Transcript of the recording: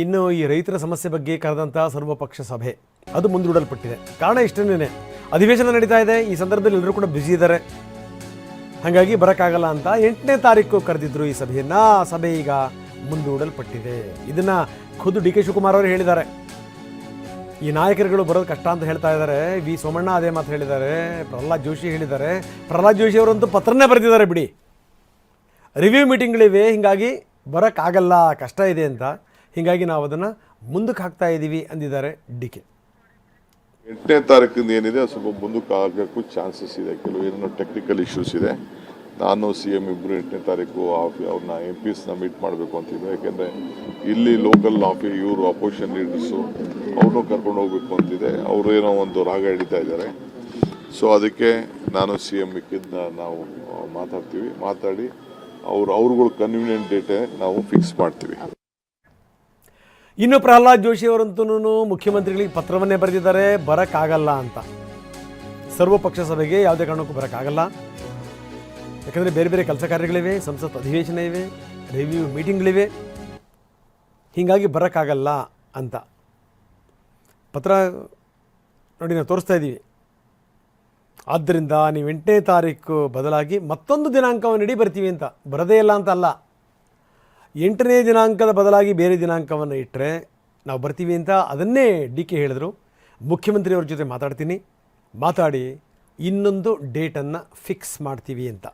ಇನ್ನು ಈ ರೈತರ ಸಮಸ್ಯೆ ಬಗ್ಗೆ ಕರೆದಂತಹ ಸರ್ವಪಕ್ಷ ಸಭೆ. ಅದು ಮುಂದೂಡಲ್ಪಟ್ಟಿದೆ. ಕಾರಣ ಇಷ್ಟೇನೆ ಅಧಿವೇಶನ ನಡೀತಾ ಇದೆ. ಈ ಸಂದರ್ಭದಲ್ಲಿ ಎಲ್ಲರೂ ಕೂಡ ಬ್ಯುಸಿ ಇದ್ದಾರೆ. ಹಾಗಾಗಿ ಬರೋಕ್ಕಾಗಲ್ಲ ಅಂತ ಎಂಟನೇ ತಾರೀಕು ಕರೆದಿದ್ರು ಈ ಸಭೆಯನ್ನ. ಆ ಸಭೆ ಈಗ ಮುಂದೂಡಲ್ಪಟ್ಟಿದೆ. ಇದನ್ನ ಖುದ್ದು ಡಿ ಕೆ ಶಿವಕುಮಾರ್ ಅವರು ಹೇಳಿದ್ದಾರೆ. ಈ ನಾಯಕರುಗಳು ಬರೋದು ಕಷ್ಟ ಅಂತ ಹೇಳ್ತಾ ಇದ್ದಾರೆ. ವಿ ಸೋಮಣ್ಣ ಅದೇ ಮಾತು ಹೇಳಿದ್ದಾರೆ. ಪ್ರಹ್ಲಾದ್ ಜೋಶಿ ಹೇಳಿದ್ದಾರೆ. ಪ್ರಹ್ಲಾದ್ ಜೋಶಿ ಅವರಂತೂ ಪತ್ರನೇ ಬರೆದಿದ್ದಾರೆ ಬಿಡಿ. ರಿವ್ಯೂ ಮೀಟಿಂಗ್ಗಳಿವೆ. ಹೀಗಾಗಿ ಬರೋಕ್ಕಾಗಲ್ಲ. ಕಷ್ಟ ಇದೆ ಅಂತ. ಹೀಗಾಗಿ ನಾವು ಅದನ್ನು ಮುಂದಕ್ಕೆ ಹಾಕ್ತಾ ಇದ್ದೀವಿ ಅಂದಿದ್ದಾರೆ ಡಿ ಕೆ. ಎಂಟನೇ ತಾರೀಕಿಂದ ಏನಿದೆ, ಸ್ವಲ್ಪ ಮುಂದಕ್ಕೆ ಆಗೋಕ್ಕೂ ಚಾನ್ಸಸ್ ಇದೆ, ಕೆಲವು ಏನೇನೋ ಟೆಕ್ನಿಕಲ್ ಇಶ್ಯೂಸ್ ಇದೆ. ನಾನು ಸಿ ಎಂ ಇಬ್ಬರು ಎಂಟನೇ ತಾರೀಕು ಆಫಿ ಅವ್ರನ್ನ ಎಂ ಪಿಸ್ನ ಮೀಟ್ ಮಾಡಬೇಕು ಅಂತಿದ್ದೆ ಯಾಕೆಂದರೆ ಇಲ್ಲಿ ಲೋಕಲ್ ಆಫಿ ಇವರು ಅಪೋಸಿಷನ್ ಲೀಡರ್ಸು ಅವ್ರನ್ನೂ ಕರ್ಕೊಂಡು ಹೋಗ್ಬೇಕು ಅಂತಿದೆ. ಅವರು ಏನೋ ಒಂದು ರಾಗ ಹಿಡಿತಾ ಇದ್ದಾರೆ. ಸೊ ಅದಕ್ಕೆ ನಾನು ಸಿ ಎಂ ಇಕ್ಕಿದ್ದ ನಾವು ಮಾತಾಡ್ತೀವಿ. ಮಾತಾಡಿ ಅವ್ರು, ಅವ್ರುಗಳು ಕನ್ವೀನಿಯೆಂಟ್ ಡೇಟೇ ನಾವು ಫಿಕ್ಸ್ ಮಾಡ್ತೀವಿ. ಇನ್ನು ಪ್ರಹ್ಲಾದ್ ಜೋಶಿ ಅವರಂತೂ ಮುಖ್ಯಮಂತ್ರಿಗಳಿಗೆ ಪತ್ರವನ್ನೇ ಬರೆದಿದ್ದಾರೆ, ಬರೋಕ್ಕಾಗಲ್ಲ ಅಂತ. ಸರ್ವಪಕ್ಷ ಸಭೆಗೆ ಯಾವುದೇ ಕಾರಣಕ್ಕೂ ಬರೋಕ್ಕಾಗಲ್ಲ. ಯಾಕಂದರೆ ಬೇರೆ ಬೇರೆ ಕೆಲಸ ಕಾರ್ಯಗಳಿವೆ, ಸಂಸತ್ ಅಧಿವೇಶನ ಇವೆ, ರಿವ್ಯೂ ಮೀಟಿಂಗ್ಗಳಿವೆ. ಹೀಗಾಗಿ ಬರೋಕ್ಕಾಗಲ್ಲ ಅಂತ. ಪತ್ರ ನೋಡಿ, ನಾವು ತೋರಿಸ್ತಾ ಇದ್ದೀವಿ. ಆದ್ದರಿಂದ ನೀವು ಎಂಟನೇ ತಾರೀಕು ಬದಲಾಗಿ ಮತ್ತೊಂದು ದಿನಾಂಕವನ್ನು ಇಡೀ ಬರ್ತೀವಿ ಅಂತ. ಬರದೇ ಇಲ್ಲ ಅಂತ ಅಲ್ಲ ಎಂಟನೇ ದಿನಾಂಕದ ಬದಲಾಗಿ ಬೇರೆ ದಿನಾಂಕವನ್ನು ಇಟ್ಟರೆ ನಾವು ಬರ್ತೀವಿ ಅಂತ ಅದನ್ನೇ ಡಿ ಕೆ ಹೇಳಿದರು. ಮುಖ್ಯಮಂತ್ರಿಯವ್ರ ಜೊತೆ ಮಾತಾಡ್ತೀನಿ. ಮಾತಾಡಿ ಇನ್ನೊಂದು ಡೇಟನ್ನು ಫಿಕ್ಸ್ ಮಾಡ್ತೀವಿ ಅಂತ.